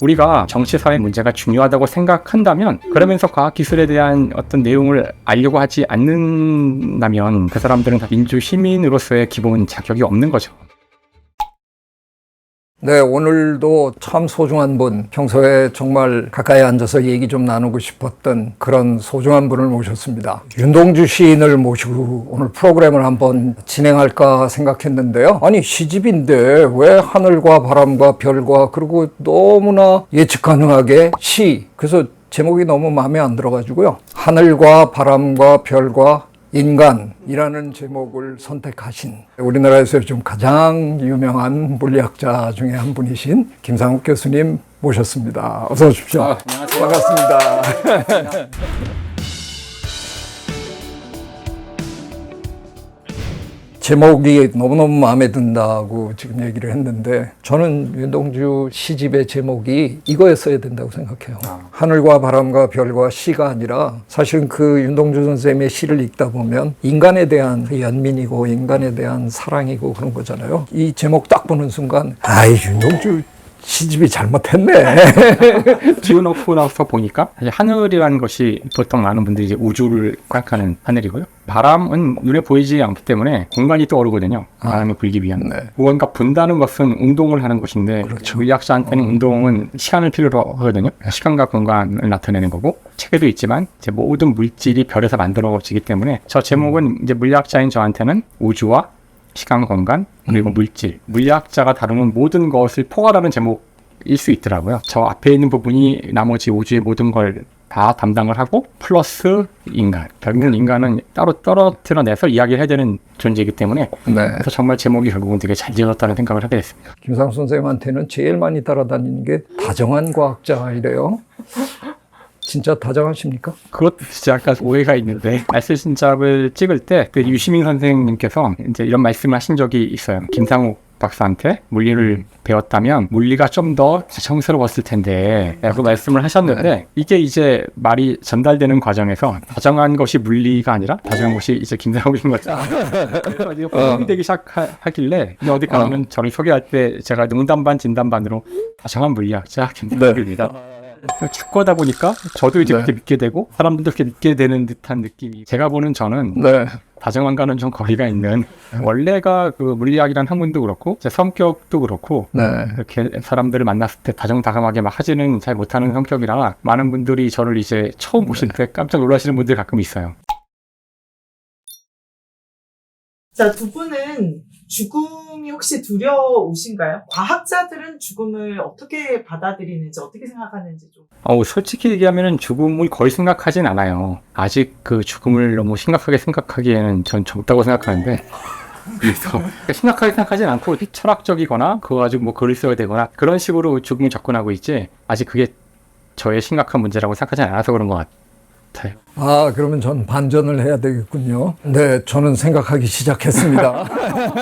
우리가 정치 사회 문제가 중요하다고 생각한다면 그러면서 과학 기술에 대한 어떤 내용을 알려고 하지 않는다면 그 사람들은 다 민주 시민으로서의 기본 자격이 없는 거죠. 네, 오늘도 참 소중한 분, 평소에 정말 가까이 앉아서 얘기 좀 나누고 싶었던 그런 소중한 분을 모셨습니다. 윤동주 시인을 모시고 오늘 프로그램을 한번 진행할까 생각했는데요. 아니, 시집인데 왜 하늘과 바람과 별과 그리고 너무나 예측 가능하게 시, 그래서 제목이 너무 마음에 안 들어가지고요. 하늘과 바람과 별과 인간이라는 제목을 선택하신 우리나라에서 요즘 가장 유명한 물리학자 중에 한 분이신 김상욱 교수님 모셨습니다. 어서 오십시오. 안녕하세요. 반갑습니다. 제목이 너무너무 마음에 든다고 지금 얘기를 했는데 저는 윤동주 시집의 제목이 이거였어야 된다고 생각해요. 하늘과 바람과 별과 시가 아니라 사실은 그 윤동주 선생님의 시를 읽다 보면 인간에 대한 그 연민이고 인간에 대한 사랑이고 그런 거잖아요. 이 제목 딱 보는 순간 아이 윤동주 시집이 잘못했네. 지어놓고 나서 보니까 하늘이라는 것이 보통 많은 분들이 이제 우주를 생각하는 하늘이고요. 바람은 눈에 보이지 않기 때문에 공간이 떠오르거든요. 바람이 불기 위한. 네. 무언가 분다는 것은 운동을 하는 것인데 그렇죠. 물리학자한테는 운동은 시간을 필요로 하거든요. 시간과 공간을 나타내는 거고 책에도 있지만 이제 모든 물질이 별에서 만들어지기 때문에 저 제목은 이제 물리학자인 저한테는 우주와 시간, 공간 그리고 물질 물리학자가 다루는 모든 것을 포괄하는 제목일 수 있더라고요. 저 앞에 있는 부분이 나머지 우주의 모든 걸 다 담당을 하고 플러스 인간 결국은 인간은 따로 떨어뜨려내서 이야기를 해야 되는 존재이기 때문에 네. 그래서 정말 제목이 결국은 되게 잘 지어졌다는 생각을 하게 됐습니다. 김상 선생님한테는 제일 많이 따라다니는 게 다정한 과학자이래요. 진짜 다정하십니까? 그것 진짜 약간 오해가 있는데 말씀신잡을 찍을 때 그 유시민 선생님께서 이제 이런 말씀을 하신 적이 있어요. 김상욱 박사한테 물리를 배웠다면 물리가 좀 더 정스러웠을 텐데 라고 말씀을 하셨는데 이게 이제 말이 전달되는 과정에서 다정한 것이 물리가 아니라 다정한 것이 이제 김상욱인 거죠. 그래서 이제 호응이 되기 시작하길래 어디 가면 저를 소개할 때 제가 농담 반 진담 반으로 다정한 물리학자 김상욱입니다. 축구하다 보니까 저도 이제 네. 그렇게 믿게 되고 사람들도 그렇게 믿게 되는 듯한 느낌이 제가 보는 저는 네. 다정한가는 좀 거리가 있는 원래가 그 물리학이라는 학문도 그렇고 제 성격도 그렇고 네. 이렇게 사람들을 만났을 때 다정다감하게 막 하지는 잘 못하는 성격이라 많은 분들이 저를 이제 처음 보실 때 깜짝 놀라시는 분들이 가끔 있어요. 자, 두 분은 죽음이 혹시 두려우신가요? 과학자들은 죽음을 어떻게 받아들이는지, 어떻게 생각하는지 좀. 어우, 솔직히 얘기하면은 죽음을 거의 생각하진 않아요. 아직 그 죽음을 너무 심각하게 생각하기에는 전 젊다고 생각하는데. 그래서 심각하게 생각하진 않고 철학적이거나 그거 가지고 뭐 글을 써야 되거나 그런 식으로 죽음을 접근하고 있지 아직 그게 저의 심각한 문제라고 생각하지 않아서 그런 것 같아요. 아, 그러면 전 반전을 해야 되겠군요. 네, 저는 생각하기 시작했습니다.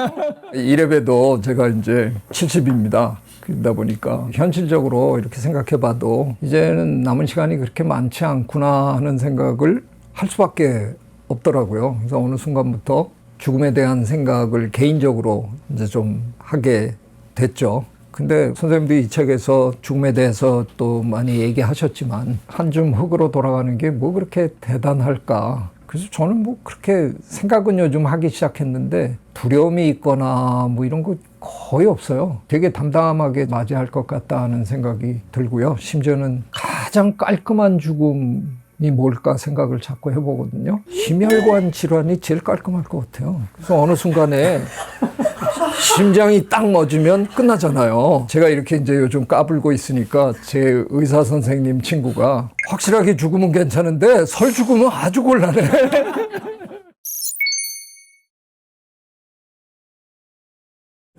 이래봬도 제가 이제 70입니다. 그러다 보니까 현실적으로 이렇게 생각해 봐도 이제는 남은 시간이 그렇게 많지 않구나 하는 생각을 할 수밖에 없더라고요. 그래서 어느 순간부터 죽음에 대한 생각을 개인적으로 이제 좀 하게 됐죠. 근데 선생님도 이 책에서 죽음에 대해서 또 많이 얘기하셨지만 한 줌 흙으로 돌아가는 게 뭐 그렇게 대단할까. 그래서 저는 뭐 그렇게 생각은 요즘 하기 시작했는데 두려움이 있거나 뭐 이런 거 거의 없어요. 되게 담담하게 맞이할 것 같다는 생각이 들고요. 심지어는 가장 깔끔한 죽음 이 뭘까 생각을 자꾸 해보거든요. 심혈관 질환이 제일 깔끔할 것 같아요. 그래서 어느 순간에 심장이 딱 멎으면 끝나잖아요. 제가 이렇게 이제 요즘 까불고 있으니까 제 의사 선생님 친구가 확실하게 죽으면 괜찮은데 설 죽으면 아주 곤란해.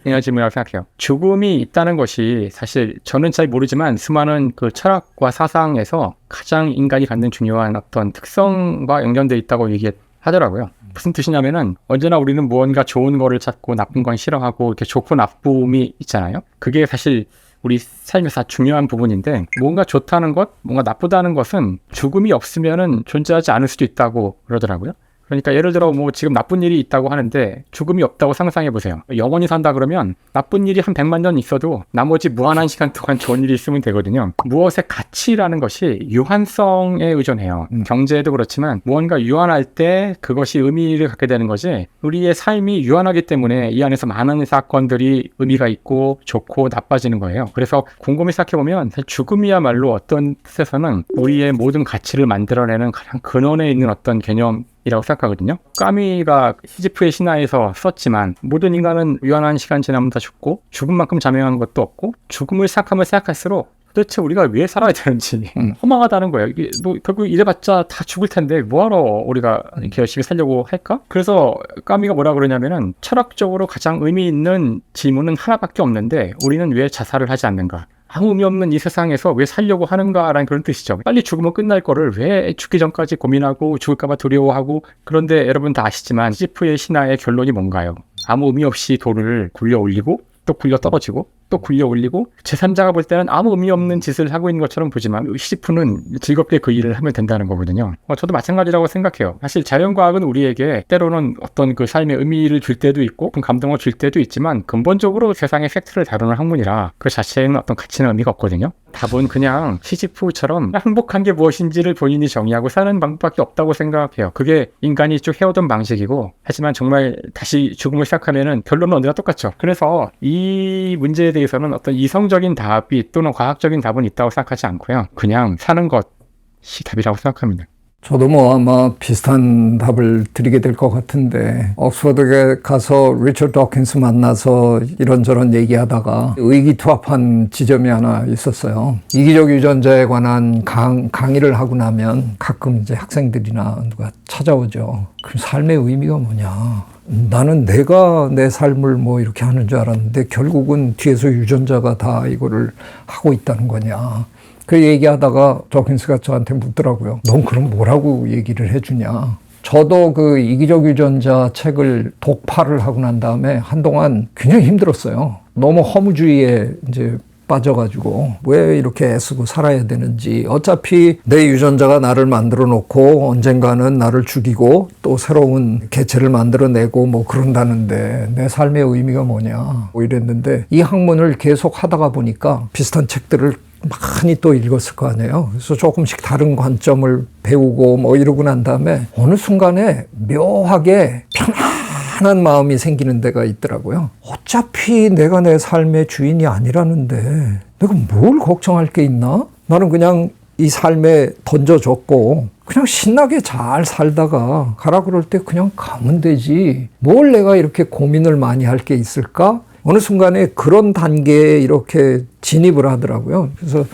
중요한 질문이라고 생각해요. 죽음이 있다는 것이 사실 저는 잘 모르지만 수많은 그 철학과 사상에서 가장 인간이 갖는 중요한 어떤 특성과 연결돼 있다고 얘기하더라고요. 무슨 뜻이냐면은 언제나 우리는 무언가 좋은 거를 찾고 나쁜 건 싫어하고 이렇게 좋고 나쁨이 있잖아요. 그게 사실 우리 삶에서 중요한 부분인데 뭔가 좋다는 것, 뭔가 나쁘다는 것은 죽음이 없으면은 존재하지 않을 수도 있다고 그러더라고요. 그러니까 예를 들어 뭐 지금 나쁜 일이 있다고 하는데 죽음이 없다고 상상해 보세요. 영원히 산다 그러면 나쁜 일이 한 100만 년 있어도 나머지 무한한 시간 동안 좋은 일이 있으면 되거든요. 무엇의 가치라는 것이 유한성에 의존해요. 음, 경제도 그렇지만 무언가 유한할 때 그것이 의미를 갖게 되는 거지. 우리의 삶이 유한하기 때문에 이 안에서 많은 사건들이 의미가 있고 좋고 나빠지는 거예요. 그래서 곰곰이 생각해 보면 죽음이야말로 어떤 뜻에서는 우리의 모든 가치를 만들어내는 가장 근원에 있는 어떤 개념 이라고 생각하거든요. 까미가 시지프의 신화에서 썼지만 모든 인간은 유한한 시간 지나면 다 죽고 죽음만큼 자명한 것도 없고 죽음을 생각하면 생각할수록 도대체 우리가 왜 살아야 되는지 음. 허망하다는 거예요. 이게 뭐 결국 이래봤자 다 죽을 텐데 뭐하러 우리가 이렇게 열심히 살려고 할까? 그래서 까미가 뭐라 그러냐면은 철학적으로 가장 의미 있는 질문은 하나밖에 없는데 우리는 왜 자살을 하지 않는가? 아무 의미 없는 이 세상에서 왜 살려고 하는가라는 그런 뜻이죠. 빨리 죽으면 끝날 거를 왜 죽기 전까지 고민하고 죽을까봐 두려워하고 그런데 여러분 다 아시지만 시지프의 신화의 결론이 뭔가요? 아무 의미 없이 돌을 굴려 올리고 또 굴려 떨어지고 또 굴려 올리고 제3자가 볼 때는 아무 의미 없는 짓을 하고 있는 것처럼 보지만 시지프는 즐겁게 그 일을 하면 된다는 거거든요. 어, 저도 마찬가지라고 생각해요. 사실 자연과학은 우리에게 때로는 어떤 그 삶의 의미를 줄 때도 있고 그 감동을 줄 때도 있지만 근본적으로 세상의 팩트를 다루는 학문이라 그 자체에는 어떤 가치는 의미가 없거든요. 답은 그냥 시지프처럼 행복한 게 무엇인지를 본인이 정의하고 사는 방법밖에 없다고 생각해요. 그게 인간이 쭉 해오던 방식이고 하지만 정말 다시 죽음을 시작하면은 결론은 언제나 똑같죠. 그래서 이 문제에 대해 서는 어떤 이성적인 답이 또는 과학적인 답은 있다고 생각하지 않고요. 그냥 사는 것이 답이라고 생각합니다. 저도 뭐 아마 비슷한 답을 드리게 될 것 같은데 옥스퍼드에 가서 리처드 도킨스 만나서 이런저런 얘기하다가 의기투합한 지점이 하나 있었어요. 이기적 유전자에 관한 강, 강의를 하고 나면 가끔 이제 학생들이나 누가 찾아오죠. 그 삶의 의미가 뭐냐. 나는 내가 내 삶을 뭐 이렇게 하는 줄 알았는데 결국은 뒤에서 유전자가 다 이거를 하고 있다는 거냐. 그 얘기하다가 저킨스가 저한테 묻더라고요. 넌 그럼 뭐라고 얘기를 해주냐? 저도 그 이기적 유전자 책을 독파를 하고 난 다음에 한동안 굉장히 힘들었어요. 너무 허무주의에 이제 빠져가지고 왜 이렇게 애쓰고 살아야 되는지 어차피 내 유전자가 나를 만들어 놓고 언젠가는 나를 죽이고 또 새로운 개체를 만들어내고 뭐 그런다는데 내 삶의 의미가 뭐냐 뭐 이랬는데 이 학문을 계속 하다가 보니까 비슷한 책들을 많이 또 읽었을 거 아니에요. 그래서 조금씩 다른 관점을 배우고 뭐 이러고 난 다음에 어느 순간에 묘하게 편안 한 마음이 생기는 데가 있더라고요. 어차피 내가 내 삶의 주인이 아니라는데 내가 뭘 걱정할 게 있나? 나는 그냥 이 삶에 던져줬고 그냥 신나게 잘 살다가 가라 그럴 때 그냥 가면 되지. 뭘 내가 이렇게 고민을 많이 할 게 있을까? 어느 순간에 그런 단계에 이렇게 진입을 하더라고요. 그래서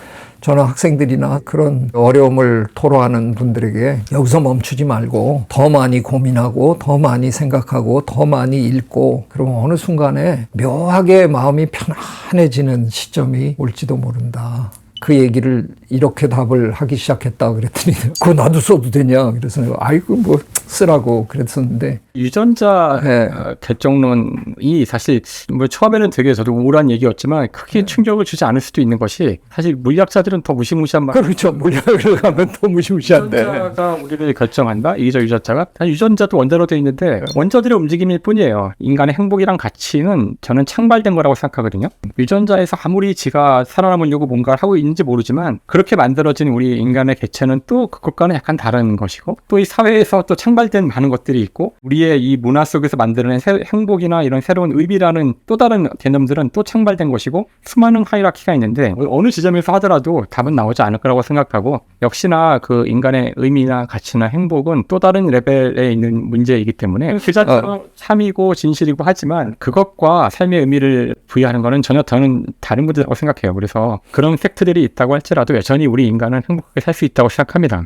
저는 학생들이나 그런 어려움을 토로하는 분들에게 여기서 멈추지 말고 더 많이 고민하고 더 많이 생각하고 더 많이 읽고 그러면 어느 순간에 묘하게 마음이 편안해지는 시점이 올지도 모른다. 그 얘기를 이렇게 답을 하기 시작했다 그랬더니 그거 나도 써도 되냐 그래서 아이고 뭐 쓰라고 그랬었는데 유전자 네. 어, 결정론이 사실 뭐 처음에는 되게 저도 우울한 얘기였지만 크게 충격을 주지 않을 수도 있는 것이 사실 물리학자들은 더 무시무시한 말. 그렇죠 물리학을 가면 또 무시무시한데 유전자가 우리를 결정한다. 이기적 유전자가 유전자도 원자로 되어 있는데 원자들의 움직임일 뿐이에요. 인간의 행복이란 가치는 저는 창발된 거라고 생각하거든요. 유전자에서 아무리 지가 살아남으려고 뭔가를 하고 있는지 모르지만 그 렇게 만들어진 우리 인간의 개체는 또 그것과는 약간 다른 것이고 또 이 사회에서 또 창발된 많은 것들이 있고 우리의 이 문화 속에서 만드는 새- 행복이나 이런 새로운 의미라는 또 다른 개념들은 또 창발된 것이고 수많은 하이라키가 있는데 어느 지점에서 하더라도 답은 나오지 않을 거라고 생각하고 역시나 그 인간의 의미나 가치나 행복은 또 다른 레벨에 있는 문제이기 때문에 그 자체가 참이고 진실이고 하지만 그것과 삶의 의미를 부여하는 거는 전혀 저는 다른 문제라고 생각해요. 그래서 그런 팩트들이 있다고 할지라도 여전히 우리 인간은 행복하게 살 수 있다고 생각합니다.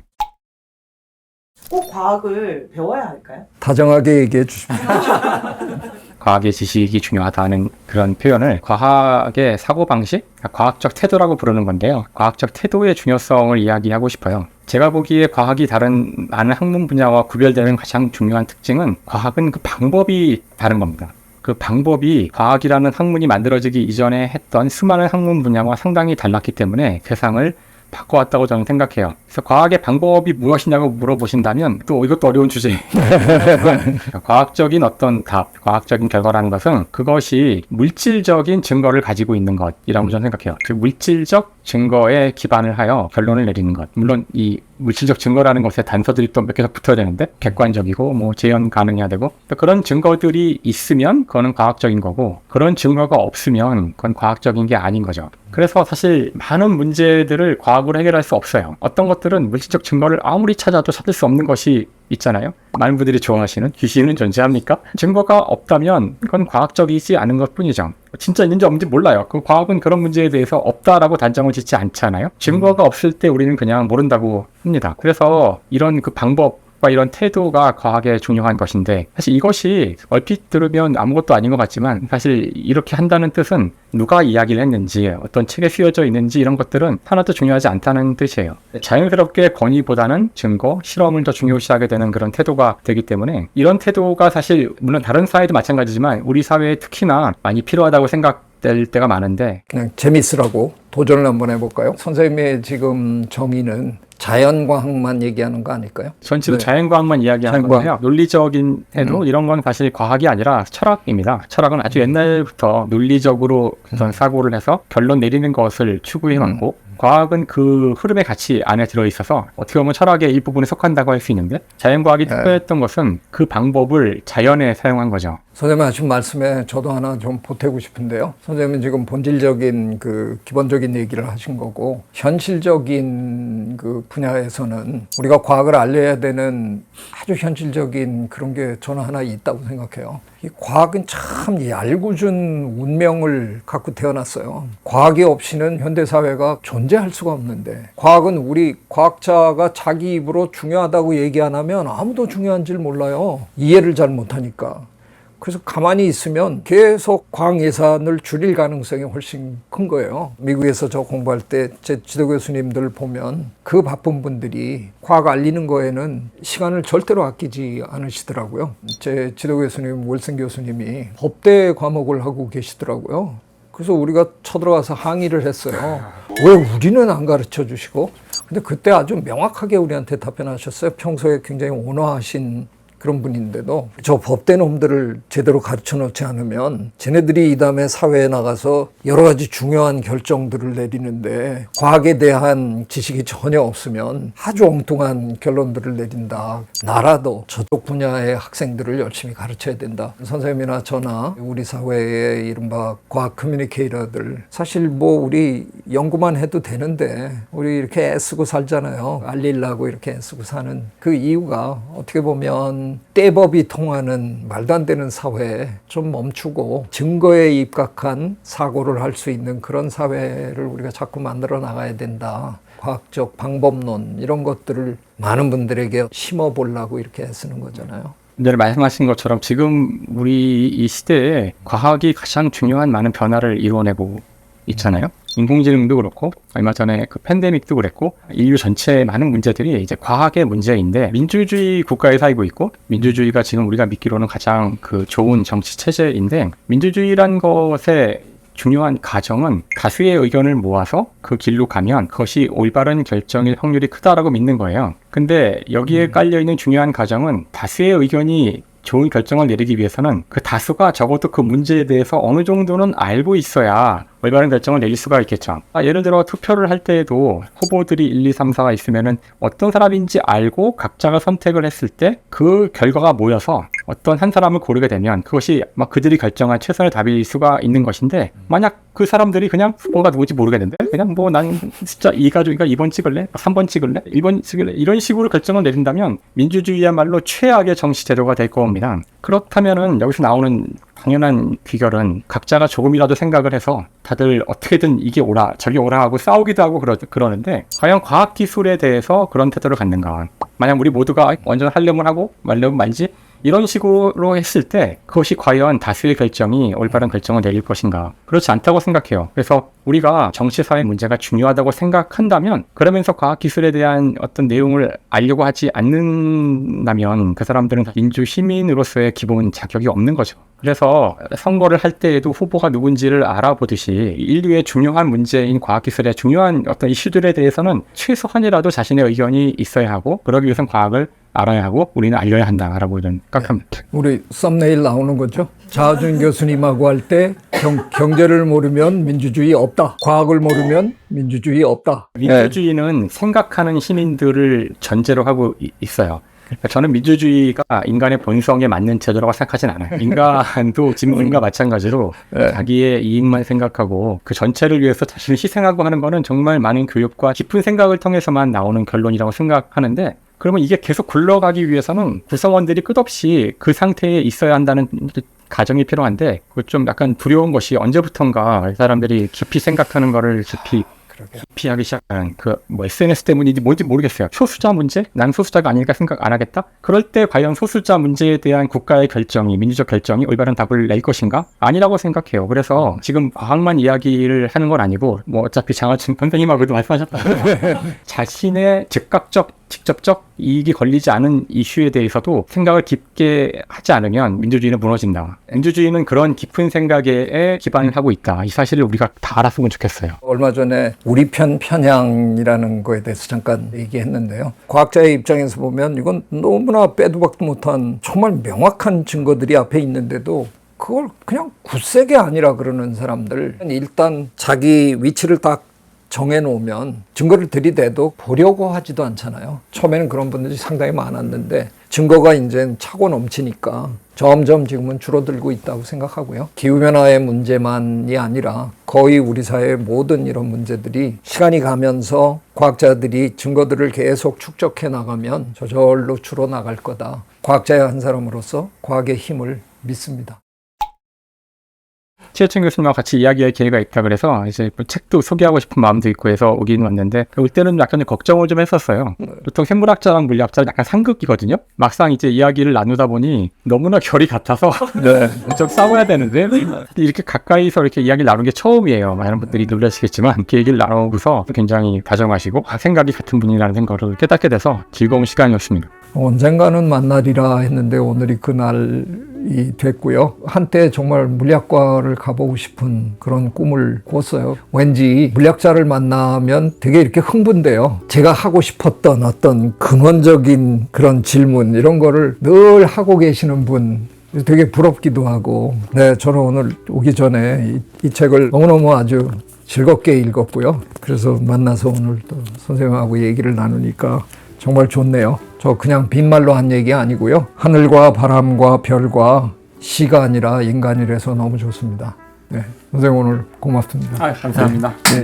꼭 과학을 배워야 할까요? 다정하게 얘기해 주십시오. 과학의 지식이 중요하다는 그런 표현을 과학의 사고방식, 과학적 태도라고 부르는 건데요. 과학적 태도의 중요성을 이야기하고 싶어요. 제가 보기에 과학이 다른 많은 학문 분야와 구별되는 가장 중요한 특징은 과학은 그 방법이 다른 겁니다. 그 방법이 과학이라는 학문이 만들어지기 이전에 했던 수많은 학문 분야와 상당히 달랐기 때문에 세상을 바꿔왔다고 저는 생각해요. 그래서 과학의 방법이 무엇이냐고 물어보신다면 또 이것도 어려운 주제. 과학적인 어떤 답, 과학적인 결과라는 것은 그것이 물질적인 증거를 가지고 있는 것이라고 저는 생각해요. 즉 물질적 증거에 기반을 하여 결론을 내리는 것. 물론 이 물질적 증거라는 것에 단서들이 또 몇 개서 붙어야 되는데 객관적이고 뭐 재현 가능해야 되고 그런 증거들이 있으면 그거는 과학적인 거고 그런 증거가 없으면 그건 과학적인 게 아닌 거죠. 그래서 사실 많은 문제들을 과학으로 해결할 수 없어요. 어떤 것들은 물질적 증거를 아무리 찾아도 찾을 수 없는 것이 있잖아요. 많은 분들이 좋아하시는 귀신은 존재합니까? 증거가 없다면 그건 과학적이지 않은 것 뿐이죠. 진짜 있는지 없는지 몰라요. 그 과학은 그런 문제에 대해서 없다라고 단정을 짓지 않잖아요. 증거가 없을 때 우리는 그냥 모른다고 합니다. 그래서 이런 그 방법 과 이런 태도가 과학에 중요한 것인데 사실 이것이 얼핏 들으면 아무것도 아닌 것 같지만 사실 이렇게 한다는 뜻은 누가 이야기를 했는지 어떤 책에 쓰여져 있는지 이런 것들은 하나도 중요하지 않다는 뜻이에요. 자연스럽게 권위보다는 증거, 실험을 더 중요시하게 되는 그런 태도가 되기 때문에 이런 태도가 사실 물론 다른 사회도 마찬가지지만 우리 사회에 특히나 많이 필요하다고 생각 될 때가 많은데 그냥 재밌으라고 도전을 한번 해볼까요? 선생님의 지금 정의는 자연과학만 얘기하는 거 아닐까요? 전체로 네. 자연과학만 이야기하는 자연과학. 건데요. 논리적인 해도 음. 이런 건 사실 과학이 아니라 철학입니다. 철학은 아주 옛날부터 논리적으로 어떤 사고를 해서 결론 내리는 것을 추구해왔고 과학은 그 흐름의 가치 안에 들어있어서 어떻게 보면 철학의 일부분에 속한다고 할 수 있는데 자연과학이 네. 특별했던 것은 그 방법을 자연에 사용한 거죠. 선생님 하신 말씀에 저도 하나 좀 보태고 싶은데요. 선생님은 지금 본질적인 그 기본적인 얘기를 하신 거고 현실적인 그 분야에서는 우리가 과학을 알려야 되는 아주 현실적인 그런 게 저는 하나 있다고 생각해요. 이 과학은 참 얄궂은 운명을 갖고 태어났어요. 과학이 없이는 현대 사회가 존재할 수가 없는데 과학은 우리 과학자가 자기 입으로 중요하다고 얘기 안 하면 아무도 중요한 줄 몰라요. 이해를 잘 못하니까. 그래서 가만히 있으면 계속 과학 예산을 줄일 가능성이 훨씬 큰 거예요. 미국에서 저 공부할 때 제 지도 교수님들 보면 그 바쁜 분들이 과학 알리는 거에는 시간을 절대로 아끼지 않으시더라고요. 제 지도 교수님 월승 교수님이 법대 과목을 하고 계시더라고요. 그래서 우리가 쳐들어가서 항의를 했어요. 왜 우리는 안 가르쳐 주시고? 근데 그때 아주 명확하게 우리한테 답변하셨어요. 평소에 굉장히 온화하신 그런 분인데도 저 법대 놈들을 제대로 가르쳐 놓지 않으면 쟤네들이 이 다음에 사회에 나가서 여러 가지 중요한 결정들을 내리는데 과학에 대한 지식이 전혀 없으면 아주 엉뚱한 결론들을 내린다. 나라도 저쪽 분야의 학생들을 열심히 가르쳐야 된다. 선생님이나 저나 우리 사회의 이른바 과학 커뮤니케이터들 사실 뭐 우리 연구만 해도 되는데 우리 이렇게 애쓰고 살잖아요. 알리려고 이렇게 애쓰고 사는 그 이유가 어떻게 보면 떼법이 통하는 말도 안 되는 사회에 좀 멈추고 증거에 입각한 사고를 할 수 있는 그런 사회를 우리가 자꾸 만들어 나가야 된다. 과학적 방법론 이런 것들을 많은 분들에게 심어 보려고 이렇게 애쓰는 거잖아요. 늘 말씀하신 것처럼 지금 우리 이 시대에 과학이 가장 중요한 많은 변화를 이루어내고 있잖아요. 인공지능도 그렇고 얼마 전에 그 팬데믹도 그랬고 인류 전체의 많은 문제들이 이제 과학의 문제인데 민주주의 국가에 살고 있고 민주주의가 지금 우리가 믿기로는 가장 그 좋은 정치 체제인데 민주주의란 것에 중요한 가정은 다수의 의견을 모아서 그 길로 가면 그것이 올바른 결정일 확률이 크다라고 믿는 거예요. 근데 여기에 깔려 있는 중요한 가정은 다수의 의견이 좋은 결정을 내리기 위해서는 그 다수가 적어도 그 문제에 대해서 어느 정도는 알고 있어야 올바른 결정을 내릴 수가 있겠죠. 아, 예를 들어 투표를 할 때에도 후보들이 1, 2, 3, 4가 있으면은 어떤 사람인지 알고 각자가 선택을 했을 때 그 결과가 모여서 어떤 한 사람을 고르게 되면 그것이 막 그들이 결정한 최선의 답일 수가 있는 것인데 만약 그 사람들이 그냥 후보가 누군지 모르겠는데 그냥 뭐난 2가 좋으니까 2번 찍을래? 3번 찍을래? 1번 찍을래? 이런 식으로 결정을 내린다면 민주주의야말로 최악의 정치 제도가 될 겁니다. 그렇다면은 여기서 나오는 당연한 귀결은 각자가 조금이라도 생각을 해서 다들 어떻게든 이게 오라 저게 오라 하고 싸우기도 하고 그러, 그러는데 과연 과학기술에 대해서 그런 태도를 갖는가? 만약 우리 모두가 완전 하려면 하고 말려면 말지 이런 식으로 했을 때 그것이 과연 다수의 결정이 올바른 결정을 내릴 것인가? 그렇지 않다고 생각해요. 그래서 우리가 정치사회 문제가 중요하다고 생각한다면 그러면서 과학기술에 대한 어떤 내용을 알려고 하지 않는다면 그 사람들은 민주 시민으로서의 기본 자격이 없는 거죠 그래서 선거를 할 때에도 후보가 누군지를 알아보듯이 인류의 중요한 문제인 과학기술의 중요한 어떤 이슈들에 대해서는 최소한이라도 자신의 의견이 있어야 하고 그러기 위해서는 과학을 알아야 하고 우리는 알려야 한다라고 이런 깎합니다. 우리 썸네일 나오는 거죠. 자준 교수님하고 할 때 경제를 모르면 민주주의 없다. 과학을 모르면 민주주의 없다. 민주주의는 생각하는 시민들을 전제로 하고 이- 있어요. 그러니까 저는 민주주의가 인간의 본성에 맞는 제도라고 생각하진 않아요. 인간도 짐승과 마찬가지로 네. 자기의 이익만 생각하고 그 전체를 위해서 자신을 희생하고 하는 거는 정말 많은 교육과 깊은 생각을 통해서만 나오는 결론이라고 생각하는데 그러면 이게 계속 굴러가기 위해서는 구성원들이 끝없이 그 상태에 있어야 한다는 가정이 필요한데 그거 좀 약간 두려운 것이 언제부턴가 사람들이 깊이 생각하는 거를 깊이 깊이 하기 시작하는 그뭐 SNS 때문인지 뭔지 모르겠어요. 소수자 문제? 난 소수자가 아니니까 생각 안 하겠다? 그럴 때 과연 소수자 문제에 대한 국가의 결정이, 민주적 결정이 올바른 답을 낼 것인가? 아니라고 생각해요. 그래서 지금 과학만 이야기를 하는 건 아니고 뭐 어차피 장하춘 선생님하고도 말씀하셨다. 자신의 즉각적, 직접적 이익이 걸리지 않은 이슈에 대해서도 생각을 깊게 하지 않으면 민주주의는 무너진다. 민주주의는 그런 깊은 생각에 기반을 하고 있다. 이 사실을 우리가 다 알았으면 좋겠어요. 얼마 전에 우리 편 편향이라는 거에 대해서 잠깐 얘기했는데요. 과학자의 입장에서 보면 이건 너무나 빼도 박도 못한 정말 명확한 증거들이 앞에 있는데도 그걸 그냥 굳세게 아니라 그러는 사람들 일단 자기 위치를 딱 정해놓으면 증거를 들이대도 보려고 하지도 않잖아요. 처음에는 그런 분들이 상당히 많았는데 증거가 이제 차고 넘치니까 점점 지금은 줄어들고 있다고 생각하고요. 기후변화의 문제만이 아니라 거의 우리 사회의 모든 이런 문제들이 시간이 가면서 과학자들이 증거들을 계속 축적해 나가면 저절로 줄어나갈 거다. 과학자의 한 사람으로서 과학의 힘을 믿습니다. 최혜천 교수님과 같이 이야기할 기회가 있다 그래서 이제 뭐 책도 소개하고 싶은 마음도 있고 해서 오긴 왔는데 올 때는 약간 걱정을 좀 했었어요. 보통 생물학자랑 물리학자는 약간 상극이거든요. 막상 이제 이야기를 나누다 보니 너무나 결이 같아서 네. 좀 싸워야 되는데 이렇게 가까이서 이렇게 이야기를 나눈 게 처음이에요. 많은 분들이 놀라시겠지만 이렇게 얘기를 나누고서 굉장히 다정하시고 아, 생각이 같은 분이라는 걸 깨닫게 돼서 즐거운 시간이었습니다. 언젠가는 만날이라 했는데 오늘이 그날 이 됐고요. 한때 정말 물리학과를 가보고 싶은 그런 꿈을 꿨어요. 왠지 물리학자를 만나면 되게 이렇게 흥분돼요. 제가 하고 싶었던 어떤 근원적인 그런 질문 이런 거를 늘 하고 계시는 분 되게 부럽기도 하고 네 저는 오늘 오기 전에 이, 이 책을 너무너무 아주 즐겁게 읽었고요. 그래서 만나서 오늘 또 선생님하고 얘기를 나누니까 정말 좋네요. 저 그냥 빈말로 한 얘기 아니고요. 하늘과 바람과 별과 시가 아니라 인간이라서 너무 좋습니다. 네, 선생님 오늘 고맙습니다. 아, 감사합니다. 네.